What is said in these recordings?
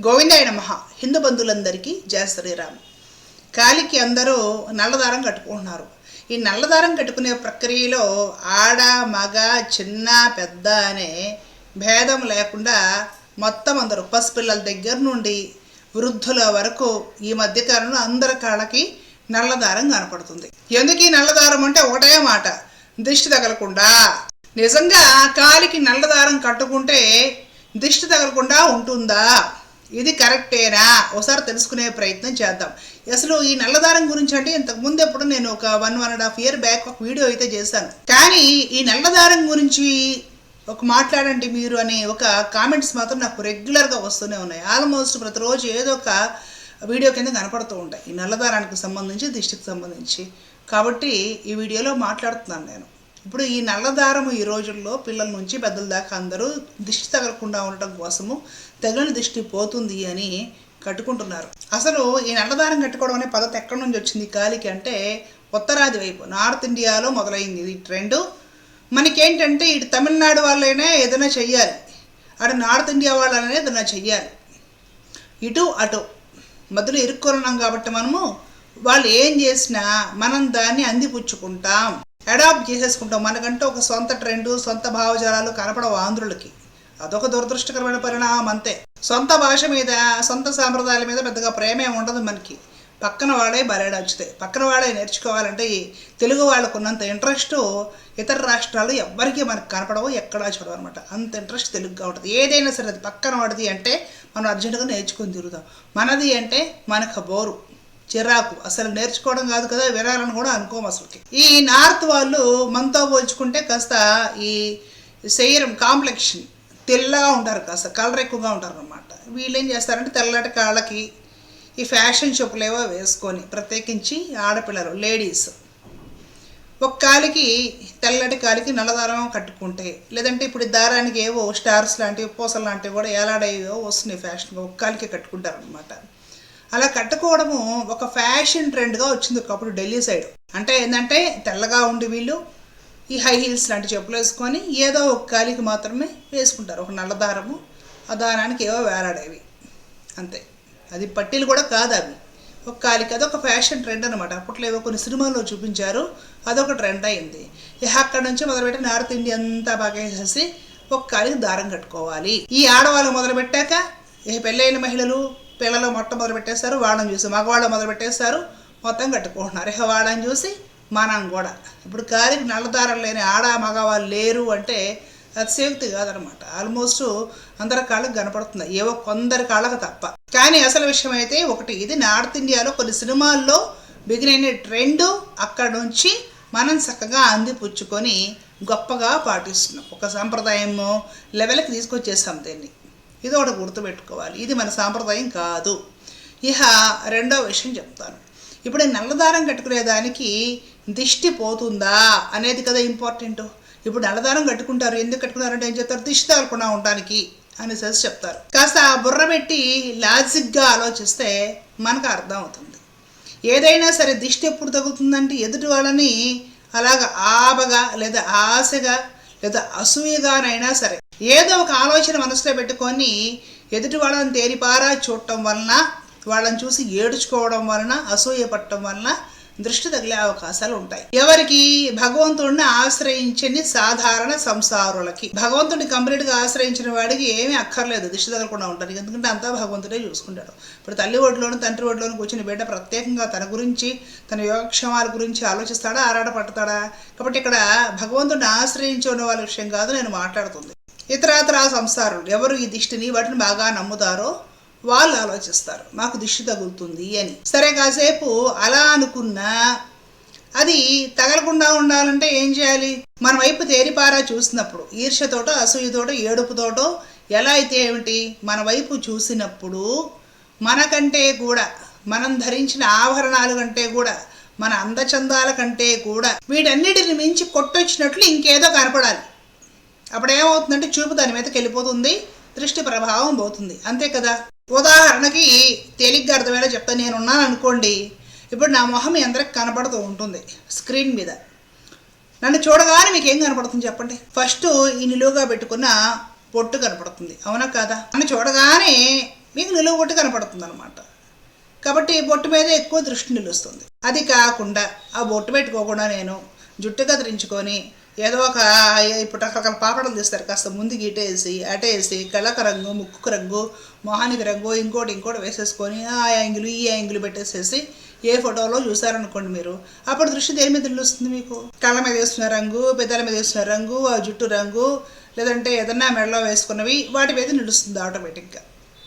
గోవిందాయ నమ. హిందూ బంధువులందరికీ జయ శ్రీరామ్. కాలికి అందరూ నల్లదారం కట్టుకుంటున్నారు. ఈ నల్లదారం కట్టుకునే ప్రక్రియలో ఆడ మగ చిన్న పెద్ద అనే భేదం లేకుండా మొత్తం అందరూ పసిపిల్లల దగ్గర నుండి వృద్ధుల వరకు ఈ మధ్యకాలంలో అందరి కాళ్ళకి నల్లదారం కనపడుతుంది. ఎందుకు ఈ నల్లదారం అంటే ఒకటే మాట? దిష్టి తగలకుండా. నిజంగా కాలికి నల్లదారం కట్టుకుంటే దిష్టి తగలకుండా ఉంటుందా? ఇది కరెక్టేనా? ఒకసారి తెలుసుకునే ప్రయత్నం చేద్దాం. అసలు ఈ నల్లదారం గురించి అంటే ఇంతకు ముందు ఎప్పుడు నేను ఒక one one and half year back ఒక వీడియో అయితే చేశాను. కానీ ఈ నల్లదారం గురించి ఒక మాట్లాడండి మీరు అనే ఒక కామెంట్స్ మాత్రం నాకు రెగ్యులర్గా వస్తూనే ఉన్నాయి. ఆల్మోస్ట్ ప్రతిరోజు ఏదో ఒక వీడియో కింద కనపడుతూ ఉంటాయి. ఈ నల్లదారానికి సంబంధించి దిష్టికి సంబంధించి. కాబట్టి ఈ వీడియోలో మాట్లాడుతున్నాను నేను. ఇప్పుడు ఈ నల్లదారము ఈ రోజుల్లో పిల్లల నుంచి పెద్దల దాకా అందరూ దిష్టి తగలకుండా ఉండటం కోసము తగిన దిష్టి పోతుంది అని కట్టుకుంటున్నారు. అసలు ఈ నల్లదారం కట్టుకోవడం అనే పద్ధతి ఎక్కడి నుంచి వచ్చింది? కాలికి అంటే ఉత్తరాది వైపు నార్త్ ఇండియాలో మొదలైంది ఈ ట్రెండ్. మనకేంటంటే ఇటు తమిళనాడు వాళ్ళైనా ఏదైనా చెయ్యాలి. అటు నార్త్ ఇండియా వాళ్ళైనా ఏదైనా చెయ్యాలి. ఇటు అటు. మధ్యలో ఇరుక్కున్నాం కాబట్టి మనము వాళ్ళు ఏం చేసినా మనం దాన్ని అందిపుచ్చుకుంటాం. అడాప్ట్ చేసేసుకుంటాం. మనకంటే ఒక సొంత ట్రెండ్ సొంత భావజాలాలు కనపడవు ఆంధ్రులకి. అదొక దురదృష్టకరమైన పరిణామం అంతే. సొంత భాష మీద సొంత సాంప్రదాయాల మీద పెద్దగా ప్రేమే ఉండదు మనకి. పక్కన వాడే బరేడొచ్చుతాయి పక్కన వాడే నేర్చుకోవాలంటే తెలుగు వాళ్ళకున్నంత ఇంట్రెస్ట్ ఇతర రాష్ట్రాలు ఎవ్వరికీ మనకు కనపడవు ఎక్కడా చూడవు అనమాట అంత ఇంట్రెస్ట్ తెలుగుగా ఉంటుంది. ఏదైనా సరే అది పక్కన వాడిది అంటే మనం అర్జెంటుగా నేర్చుకొని తిరుగుతాం. మనది అంటే మనకు బోరు చిరాకు. అసలు నేర్చుకోవడం కాదు కదా వినాలని కూడా అనుకోము అసలుకి. ఈ నార్త్ వాళ్ళు మనతో పోల్చుకుంటే కాస్త ఈ శరీరం కాంప్లెక్షన్ తెల్లగా ఉంటారు కాస్త కలర్ ఎక్కువగా ఉంటారు అనమాట వీళ్ళు ఏం చేస్తారంటే తెల్లటి కాళ్ళకి ఈ ఫ్యాషన్ చెప్పులేవో వేసుకొని ప్రత్యేకించి ఆడపిల్లలు లేడీస్ ఒక కాలికి తెల్లటి కాలికి నల్లదారం కట్టుకుంటే లేదంటే ఇప్పుడు దారానికి ఏవో స్టార్స్ లాంటివి పూసలు లాంటివి కూడా ఏలాడేవో వస్తున్నాయి ఫ్యాషన్గా ఒక కాలికి కట్టుకుంటారు అనమాట అలా కట్టుకోవడము ఒక ఫ్యాషన్ ట్రెండ్గా వచ్చింది ఒకప్పుడు ఢిల్లీ సైడ్. అంటే ఏంటంటే తెల్లగా ఉండి వీళ్ళు ఈ హై హీల్స్ లాంటి చెప్పులు వేసుకొని ఏదో ఒక కాలికి మాత్రమే వేసుకుంటారు. ఒక నల్ల దారము ఆ దారానికి ఏవో వేలాడేవి. అంతే. అది పట్టీలు కూడా కాదు అవి. ఒక కాలికి అదొక ఫ్యాషన్ ట్రెండ్ అనమాట అప్పట్లో ఏవో కొన్ని సినిమాల్లో చూపించారు. అదొక ట్రెండ్ అయింది. ఇహ అక్కడ నుంచి మొదలుపెట్టి నార్త్ ఇండియా అంతా బాగా వేసేసి ఒక కాలికి దారం కట్టుకోవాలి. ఈ ఆడవాళ్ళు మొదలుపెట్టాక పెట్టాక పెళ్ళైన మహిళలు పిల్లలు మొట్ట మొదలు పెట్టేస్తారు వాళ్ళని చూసి మగవాళ్ళు మొదలు పెట్టేస్తారు మొత్తం కట్టుకుంటున్నారు. ఇహ వాళ్ళని చూసి మనం కూడా. ఇప్పుడు కాలికి నల్లదారం లేని ఆడ మగవాళ్ళు లేరు అంటే అతిశయోక్తి కాదనమాట. ఆల్మోస్ట్ అందరి కాళ్ళకు కనపడుతుంది ఏవో కొందరి కాళ్ళకు తప్ప. కానీ అసలు విషయం అయితే ఒకటి. ఇది నార్త్ ఇండియాలో కొన్ని సినిమాల్లో బిగినైన ట్రెండ్ అక్కడ నుంచి మనం చక్కగా అందిపుచ్చుకొని గొప్పగా పాటిస్తున్నాం. ఒక సాంప్రదాయం లెవెల్కి తీసుకొచ్చేసాం దీన్ని. ఇది ఒకటి గుర్తుపెట్టుకోవాలి. ఇది మన సాంప్రదాయం కాదు. ఇహ రెండో విషయం చెప్తాను. ఇప్పుడు నల్లదారం కట్టుకునే దానికి దిష్టి పోతుందా అనేది కదా ఇంపార్టెంట్ ఇప్పుడు నల్లదారం కట్టుకుంటారు. ఎందుకు కట్టుకున్నారంటే ఏం చెప్తారు దిష్టి తగలకుండా ఉండడానికి అనేసి చెప్తారు. కాస్త ఆ బుర్ర పెట్టి లాజిక్గా ఆలోచిస్తే మనకు అర్థం అవుతుంది. ఏదైనా సరే దిష్టి ఎప్పుడు తగులుతుందంటే ఎదుటి వాళ్ళని అలాగ ఆబగా లేదా ఆశగా లేదా అసూయగానైనా సరే ఏదో ఒక ఆలోచన మనసులో పెట్టుకొని ఎదుటి వాళ్ళని తేరిపారా చూడటం వలన వాళ్ళని చూసి ఏడుచుకోవడం వలన అసూయ పట్టడం వలన దృష్టి తగిలే అవకాశాలు ఉంటాయి. ఎవరికి? భగవంతుడిని ఆశ్రయించని సాధారణ సంసారులకి. భగవంతుడిని కంప్లీట్గా ఆశ్రయించిన వాడికి ఏమీ అక్కర్లేదు. దృష్టి తగలకుండా ఉంటారు ఎందుకంటే అంతా భగవంతుడే చూసుకుంటాడు. ఇప్పుడు తల్లి ఒడిలోను తండ్రి ఒడిలోను కూర్చుని బిడ్డ ప్రత్యేకంగా తన గురించి తన యోగక్షేమాల గురించి ఆలోచిస్తాడా ఆరాట పడతాడా కాబట్టి ఇక్కడ భగవంతుడిని ఆశ్రయించి ఉన్న వాళ్ళ విషయం కాదు నేను మాట్లాడుతుంది. ఇతరాతర సంసారులు ఎవరు ఈ దిష్టిని వాటిని బాగా నమ్ముతారో వాళ్ళు ఆలోచిస్తారు. మాకు దిష్టి తగులుతుంది అని. సరే కాసేపు అలా అనుకున్నా అది తగలకుండా ఉండాలంటే ఏం చేయాలి? మన వైపు తేరిపారా చూసినప్పుడు ఈర్ష్యతోటో అసూయతోటో ఏడుపుతోటో ఎలా అయితే ఏమిటి? మన వైపు చూసినప్పుడు మనకంటే కూడా మనం ధరించిన ఆభరణాలు కంటే కూడా మన అందచందాల కంటే కూడా వీటన్నిటిని మించి కొట్టొచ్చినట్లు ఇంకేదో కనపడాలి. అప్పుడు ఏమవుతుందంటే చూపు దాని మీదకి వెళ్ళిపోతుంది దృష్టి ప్రభావం పోతుంది. అంతే కదా? ఉదాహరణకి తేలిగ్గా అర్థమయ్యేలా చెప్తా నేనున్నాను అనుకోండి ఇప్పుడు నా మొహం ఎందరికి కనపడుతూ ఉంటుంది స్క్రీన్ మీద. నన్ను చూడగానే మీకు ఏం కనపడుతుంది చెప్పండి? ఫస్ట్ ఈ నిలువుగా పెట్టుకున్న పొట్టు కనపడుతుంది అవునా కాదా? నన్ను చూడగానే మీకు నిలువు పొట్టు కనపడుతుంది అనమాట కాబట్టి బొట్టు మీద ఎక్కువ దృష్టి నిలుస్తుంది. అది కాకుండా ఆ బొట్టు పెట్టుకోకుండా నేను జుట్టు కత్తిరించుకొని ఏదో ఒక ఇప్పుడు రకరకాల పాపడలు తీస్తారు కాస్త ముందుకి ఇటేసి అటేసి కళ్ళకు రంగు ముక్కుకు రంగు మొహానికి రంగు ఇంకోటి ఇంకోటి వేసేసుకొని ఆ యాంగిల్ ఈ యాంగిల్ పెట్టేసేసి ఏ ఫోటోలో చూసారనుకోండి మీరు అప్పుడు దృష్టి దేని మీద నిలుస్తుంది మీకు? కళ్ళ మీద వేసిన రంగు పెద్దల మీద వేసిన రంగు ఆ జుట్టు రంగు లేదంటే ఏదన్నా మెడలో వేసుకున్నవి వాటి మీద నిలుస్తుంది ఆటోమేటిక్గా.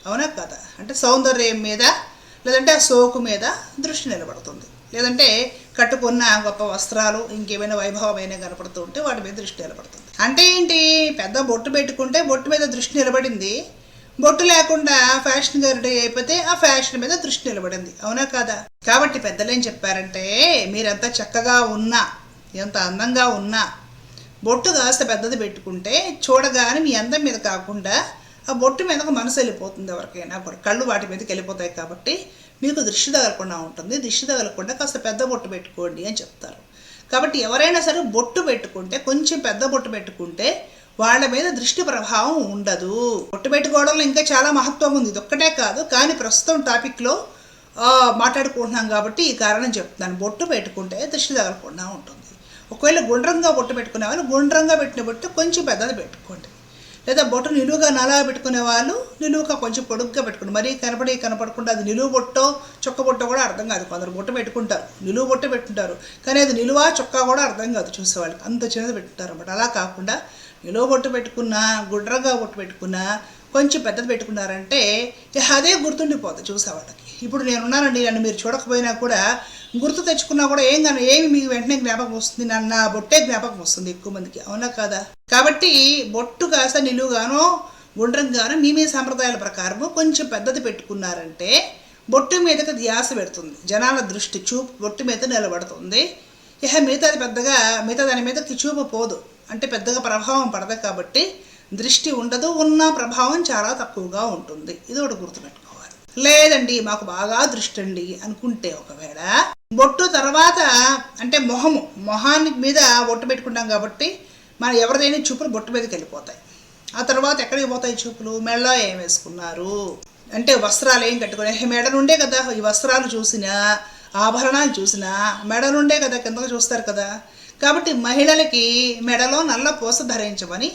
అవునా కదా? అంటే సౌందర్యం మీద లేదంటే ఆ సోకు మీద దృష్టి నిలబడుతుంది. లేదంటే కట్టుకున్న గొప్ప వస్త్రాలు ఇంకేమైనా వైభవమైన కనపడుతూ ఉంటే వాటి మీద దృష్టి నిలబడుతుంది. అంటే ఏంటి? పెద్ద బొట్టు పెట్టుకుంటే బొట్టు మీద దృష్టి నిలబడింది. బొట్టు లేకుండా ఫ్యాషన్ రెడీ అయిపోతే ఆ ఫ్యాషన్ మీద దృష్టి నిలబడింది. అవునా కాదా? కాబట్టి పెద్దలేం చెప్పారంటే మీరంతా చక్కగా ఉన్నా ఎంత అందంగా ఉన్నా బొట్టు కాస్త పెద్దది పెట్టుకుంటే చూడగానే మీ అందం మీద కాకుండా ఆ బొట్టు మీదకు మనసు వెళ్ళిపోతుంది ఎవరికైనా కూడా. కళ్ళు వాటి మీదకి వెళ్ళిపోతాయి కాబట్టి మీకు దృష్టి తగలకుండా ఉంటుంది దృష్టి తగలకుండా కాస్త పెద్ద బొట్టు పెట్టుకోండి అని చెప్తారు. కాబట్టి ఎవరైనా సరే బొట్టు పెట్టుకుంటే కొంచెం పెద్ద బొట్టు పెట్టుకుంటే వాళ్ళ మీద దృష్టి ప్రభావం ఉండదు. బొట్టు పెట్టుకోవడంలో ఇంకా చాలా మహత్వం ఉంది. ఇది ఒక్కటే కాదు కానీ ప్రస్తుతం టాపిక్లో మాట్లాడుకుంటున్నాం కాబట్టి ఈ కారణం చెప్తున్నాను. బొట్టు పెట్టుకుంటే దృష్టి తగలకుండా ఉంటుంది. ఒకవేళ గుండ్రంగా బొట్టు పెట్టుకునే వాళ్ళు గుండ్రంగా పెట్టిన బొట్టు కొంచెం పెద్దది పెట్టుకోండి. లేదా బొట్టు నిలువుగా నలా పెట్టుకునే వాళ్ళు నిలువుగా కొంచెం పొడుగ్గా పెట్టుకుని మరీ కనపడి కనపడకుండా అది నిలువు బొట్టో చొక్క బొట్టో కూడా అర్థం కాదు. కొందరు బొట్ట పెట్టుకుంటారు. నిలువు బొట్ట పెట్టుకుంటారు. కానీ అది నిలువా చొక్కా కూడా అర్థం కాదు చూసేవాళ్ళకి. అంత చిన్నది పెట్టుకుంటారు అనమాట అలా కాకుండా నిలువు బొట్టు పెట్టుకున్నా గుడ్రంగా బొట్టు పెట్టుకున్నా కొంచెం పెద్దది పెట్టుకున్నారంటే అదే గుర్తుండిపోతుంది చూసేవాళ్ళకి. ఇప్పుడు నేనున్నానండి నన్ను మీరు చూడకపోయినా కూడా గుర్తు తెచ్చుకున్నా కూడా ఏం కానీ ఏమి మీకు వెంటనే జ్ఞాపకం వస్తుంది నన్ను నా బొట్టే జ్ఞాపకం వస్తుంది ఎక్కువ మందికి అవునా కాదా? కాబట్టి బొట్టు కాస్త నిలువుగానో గుండ్రంగానో మీ మీ సాంప్రదాయాల ప్రకారము కొంచెం పెద్దది పెట్టుకున్నారంటే బొట్టు మీదకి ధ్యాస పెడుతుంది జనాల దృష్టి చూపు బొట్టు మీద నిలబడుతుంది. ఇక మిగతాది పెద్దగా మిగతా దాని మీదకి చూపు పోదు అంటే పెద్దగా ప్రభావం పడదు కాబట్టి దృష్టి ఉండదు ఉన్న ప్రభావం చాలా తక్కువగా ఉంటుంది. ఇది ఒకటి గుర్తుపెట్టుకోవాలి లేదండి మాకు బాగా దృష్టి అండి అనుకుంటే ఒకవేళ బొట్టు తర్వాత అంటే మొహము మొహానికి మీద బొట్టు పెట్టుకుంటాం కాబట్టి మన ఎవరిదైనా చూపులు బొట్టు మీదకి వెళ్ళిపోతాయి. ఆ తర్వాత ఎక్కడికి పోతాయి చూపులు? మెడలో ఏం వేసుకున్నారు? అంటే వస్త్రాలు ఏం కట్టుకున్నాయి మెడ నుండే కదా ఈ వస్త్రాలు చూసినా ఆభరణాలు చూసినా మెడ నుండే కదా కిందకు చూస్తారు కదా. కాబట్టి మహిళలకి మెడలో నల్ల పూస ధరించమని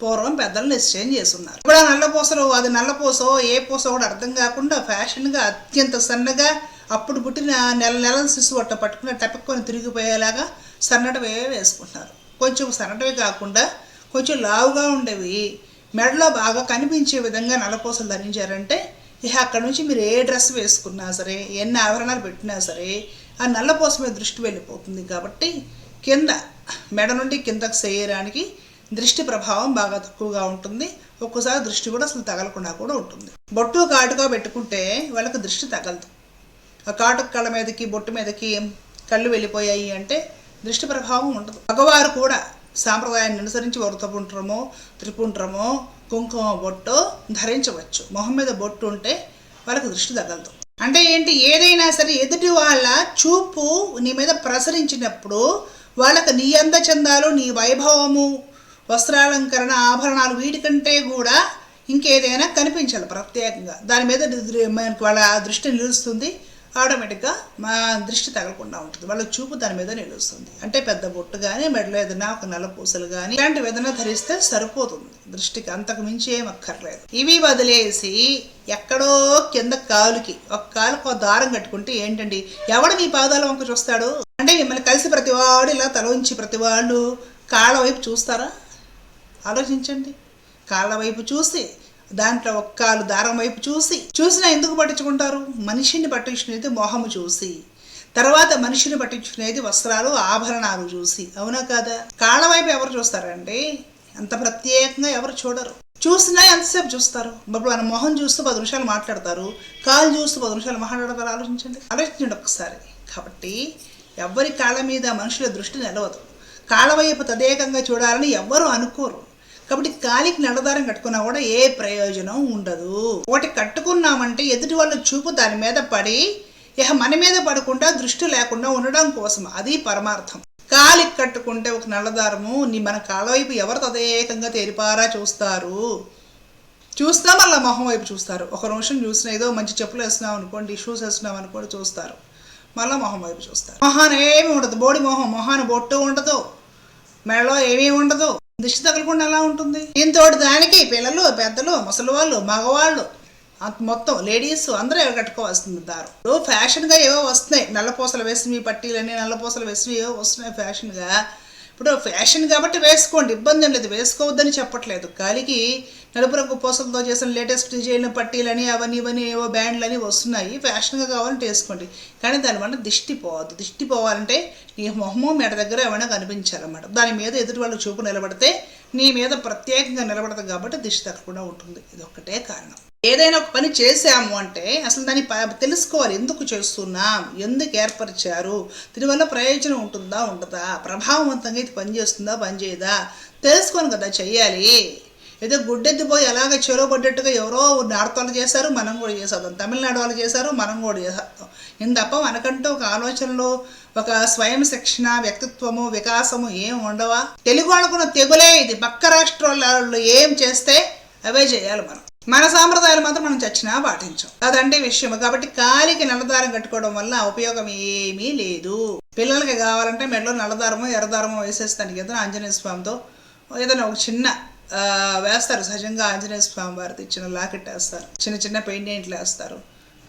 పూర్వం పెద్దలు నిశ్చయం చేస్తున్నారు. ఇప్పుడు ఆ నల్లపూసలు అది నల్లపూసో ఏ పూసో కూడా అర్థం కాకుండా ఫ్యాషన్గా అత్యంత సన్నగా అప్పుడు పుట్టిన నెల నెల శిశువు అట్ట పట్టుకుని టపక్కుని తిరిగిపోయేలాగా సన్నటవే వేసుకుంటున్నారు. కొంచెం సన్నటవే కాకుండా కొంచెం లావుగా ఉండేవి. మెడలో బాగా కనిపించే విధంగా నల్లపూసలు ధరించారంటే ఇక అక్కడ నుంచి మీరు ఏ డ్రెస్ వేసుకున్నా సరే ఎన్ని ఆభరణాలు పెట్టినా సరే ఆ నల్లపూస మీద దృష్టి వెళ్ళిపోతుంది కాబట్టి కింద మెడ నుండి కిందకు చేయడానికి దృష్టి ప్రభావం బాగా తక్కువగా ఉంటుంది. ఒక్కోసారి దృష్టి కూడా అసలు తగలకుండా కూడా ఉంటుంది. బొట్టు కాటుగా పెట్టుకుంటే వాళ్ళకి దృష్టి తగలదు. ఆ కాటుక కళ్ళ మీదకి బొట్టు మీదకి కళ్ళు వెళ్ళిపోయాయి అంటే దృష్టి ప్రభావం ఉండదు. మగవారు కూడా సాంప్రదాయాన్ని అనుసరించి వృతపుంట్రమో త్రిపుంట్రమో కుంకుమ బొట్టు ధరించవచ్చు. మొహం మీద బొట్టు ఉంటే వాళ్ళకి దృష్టి తగలదు. అంటే ఏంటి? ఏదైనా సరే ఎదుటి వాళ్ళ చూపు నీ మీద ప్రసరించినప్పుడు వాళ్ళకి నీ అందచందాలు నీ వైభవము వస్త్రాలంకరణ ఆభరణాలు వీటికంటే కూడా ఇంకేదైనా కనిపించాలి ప్రత్యేకంగా. దాని మీద మనకి వాళ్ళ దృష్టి నిలుస్తుంది. ఆటోమేటిక్గా మా దృష్టి తగలకుండా ఉంటుంది. వాళ్ళ చూపు దాని మీద నిలుస్తుంది. అంటే పెద్ద బొట్టు కానీ మెడలో ఏదైనా ఒక నల్ల పూసలు కానీ ఇలాంటివి ఏదైనా ధరిస్తే సరిపోతుంది. దృష్టికి అంతకు మించి ఏం అక్కర్లేదు. ఇవి వదిలేసి ఎక్కడో కింద కాలుకి ఒక కాలుకు ఒక దారం కట్టుకుంటే ఏంటండి? ఎవడు మీ పాదాల వంక చూస్తాడు? అంటే మిమ్మల్ని కలిసి ప్రతివాడు ఇలా తలోంచి ప్రతి వాళ్ళు కాళ్ళ వైపు చూస్తారా? ఆలోచించండి. కాళ్ళ వైపు చూసి దాంట్లో ఒక దారం వైపు చూసి చూసినా ఎందుకు పట్టించుకుంటారు? మనిషిని పట్టించుకునేది మోహము చూసి తర్వాత మనిషిని పట్టించుకునేది వస్త్రాలు ఆభరణాలు చూసి అవునా కాదా? కాళ్ళ వైపు ఎవరు చూస్తారండి? అంత ప్రత్యేకంగా ఎవరు చూడరు. చూసినా ఎంతసేపు చూస్తారు? బాబు మన మొహం చూస్తూ పది నిమిషాలు మాట్లాడతారు కాలు చూస్తూ పది నిమిషాలు మాట్లాడతారు ఆలోచించండి. ఆలోచించండి ఒకసారి కాబట్టి ఎవరి కాళ్ళ మీద మనుషుల దృష్టి నిలవదు. కాళ్ళ వైపు తదేకంగా చూడాలని ఎవ్వరూ అనుకోరు. కాబట్టి కాలికి నడదారం కట్టుకున్నా కూడా ఏ ప్రయోజనం ఉండదు. ఒకటి కట్టుకున్నామంటే ఎదుటి వాళ్ళ చూపు దాని మీద పడి ఇక మన మీద పడకుండా దృష్టి లేకుండా ఉండడం కోసం. అది పరమార్థం. కాలికి కట్టుకుంటే ఒక నల్లదారము నీ మన కాళ్ళ వైపు ఎవరు తదేకంగా తెరిపారా చూస్తారు? చూస్తా మళ్ళీ మొహం వైపు చూస్తారు. ఒక నిమిషం చూసిన ఏదో మంచి చెప్పులు వేస్తున్నాం అనుకోండి షూస్ వేస్తున్నాం అనుకోండి చూస్తారు. మళ్ళీ మొహం వైపు చూస్తారు. మొహాన్ ఏమి ఉండదు. బోడి మొహం మొహాన్ని బొట్టు ఉండదు. మెడలో ఏమీ ఉండదు. దిష్టి తగలకుండా ఎలా ఉంటుంది? దీంతోటి దానికి? పిల్లలు పెద్దలు ముసలి వాళ్ళు మగవాళ్ళు మొత్తం లేడీస్ అందరూ ఎవరు కట్టుకోవాల్సింది దారు ఫ్యాషన్గా ఏవో వస్తున్నాయి. నల్లపూసలు వేసినవి పట్టీలన్నీ నల్లపూసలు వేసినవి ఏవో వస్తున్నాయి ఫ్యాషన్గా. ఇప్పుడు ఫ్యాషన్ కాబట్టి వేసుకోండి ఇబ్బంది ఏం లేదు వేసుకోవద్దని చెప్పట్లేదు. గాలికి నలుపు రంగు పూసలతో చేసిన లేటెస్ట్ డిజైన్ పట్టీలని అవన్నీ ఇవన్నీ ఏవో బ్యాండ్లని వస్తున్నాయి. ఫ్యాషన్గా కావాలంటే వేసుకోండి. కానీ దానివల్ల దిష్టి పోవద్దు. దిష్టి పోవాలంటే నీ మొహము మెడ దగ్గర ఏమైనా కనిపించాలన్నమాట. దాని మీద ఎదుటి వాళ్ళు చూపు నిలబడితే నీ మీద ప్రత్యేకంగా నిలబడదు కాబట్టి దిష్టి తగ్గకుండా ఉంటుంది. ఇది ఒక్కటే కారణం. ఏదైనా ఒక పని చేశాము అంటే అసలు దాన్ని తెలుసుకోవాలి. ఎందుకు చేస్తున్నాం? ఎందుకు ఏర్పరిచారు? దీనివల్ల ప్రయోజనం ఉంటుందా ఉండదా? ప్రభావవంతంగా ఇది పనిచేస్తుందా పనిచేయదా? తెలుసుకోను కదా చెయ్యాలి. ఏదో గుడ్డెత్తిపోయి అలాగ చెరవబడ్డట్టుగా ఎవరో నాడతోళ్ళు చేశారు మనం కూడా చేసేద్దాం తమిళనాడు వాళ్ళు చేశారు మనం కూడా చేసేద్దాం ఇంత తప్ప మనకంటూ ఒక ఆలోచనలో ఒక స్వయం శిక్షణ వ్యక్తిత్వము వికాసము ఏం ఉండవా? తెలుగు అనుకున్న తెగులే ఇది. పక్క రాష్ట్రాల ఏం చేస్తే అవే చేయాలి మనం. మన సాంప్రదాయాలు మాత్రం మనం చచ్చినా పాటించాం. అదంటే విషయం కాబట్టి కాలికి నల్లదారం కట్టుకోవడం వల్ల ఉపయోగం ఏమీ లేదు. పిల్లలకి కావాలంటే మెడలో నల్లదారమో ఎర్రదారమో వేసేస్తానికి ఏదైనా ఆంజనేయ స్వామితో. ఏదైనా ఒక చిన్న వేస్తారు. సహజంగా ఆంజనేయ స్వామి వారిది చిన్న లాకెట్ వేస్తారు. చిన్న చిన్న పెయింటెంట్లు వేస్తారు.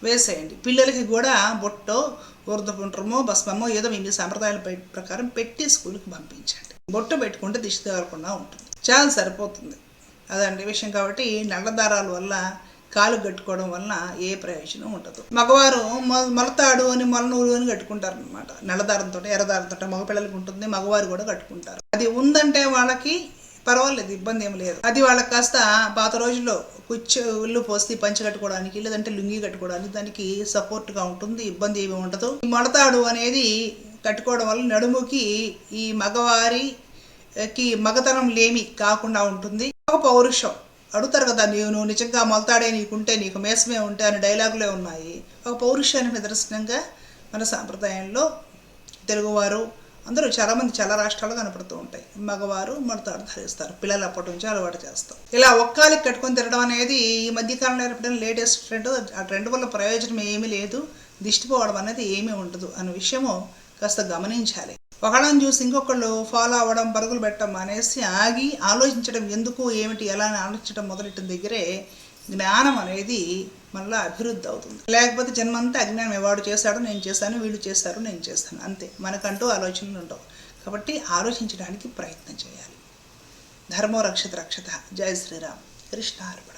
వేసేయండి. పిల్లలకి కూడా బొట్టో ఊర్ధపుండ్రమో భస్మమో ఏదో మీ సాంప్రదాయాల ప్రకారం పెట్టి స్కూల్కి పంపించండి. బొట్టు పెట్టుకుంటే దిష్టి తగలకుండా ఉంటుంది. చాలా సరిపోతుంది. అదండి విషయం కాబట్టి నల్ల దారాల వల్ల కాలు కట్టుకోవడం వలన ఏ ప్రయోజనం ఉండదు. మగవారు మొలతాడు అని మొలనూరు అని కట్టుకుంటారు అనమాట నల్లదారంతో ఎర్రదారంతో మగపిల్లలకి ఉంటుంది మగవారు కూడా కట్టుకుంటారు. అది ఉందంటే వాళ్ళకి పర్వాలేదు ఇబ్బంది ఏం లేదు. అది వాళ్ళకి కాస్త పాత రోజుల్లో కుచ్చు ఉల్లు పోసి పంచి కట్టుకోవడానికి లేదంటే లుంగి కట్టుకోవడానికి దానికి సపోర్ట్గా ఉంటుంది ఇబ్బంది ఏమి ఉండదు. ఈ మొలతాడు అనేది కట్టుకోవడం వల్ల నడుముకి ఈ మగవారికి మగతనం లేమి కాకుండా ఉంటుంది. పౌరుషం అడుగుతారు కదా నీవు నువ్వు నిజంగా మొలతాడే నీకుంటే నీకు మేసమే ఉంటే అనే డైలాగులే ఉన్నాయి. ఒక పౌరుషానికి నిదర్శనంగా మన సాంప్రదాయంలో తెలుగువారు అందరూ చాలామంది చాలా రాష్ట్రాలు కనపడుతూ ఉంటాయి. మగవారు మడతాడు ధరిస్తారు. పిల్లలు అప్పటి నుంచి అలవాటు చేస్తాం ఇలా ఒక్కాలికి కట్టుకొని తిరగడం అనేది ఈ మధ్యకాలంలో ఏర్పడిన లేటెస్ట్ ట్రెండ్. ఆ ట్రెండ్ వల్ల ప్రయోజనం ఏమీ లేదు. దిష్టిపోవడం అనేది ఏమీ ఉండదు అనే విషయము కాస్త గమనించాలి. ఒకళ్ళని చూసి ఇంకొకళ్ళు ఫాలో అవ్వడం పరుగులు పెట్టడం అనేసి ఆగి ఆలోచించడం ఎందుకు ఏమిటి ఎలా అని ఆలోచించడం మొదలెట్టిన దగ్గరే జ్ఞానం అనేది మళ్ళీ అభివృద్ధి అవుతుంది. లేకపోతే జన్మంతా అజ్ఞానం ఎవాడు చేశాడు నేను చేశాను వీళ్ళు చేశారు నేను చేస్తాను అంతే. మనకంటూ ఆలోచనలు ఉండవు. కాబట్టి ఆలోచించడానికి ప్రయత్నం చేయాలి. ధర్మో రక్షత రక్షత. జయ శ్రీరామ్. కృష్ణార్పణ.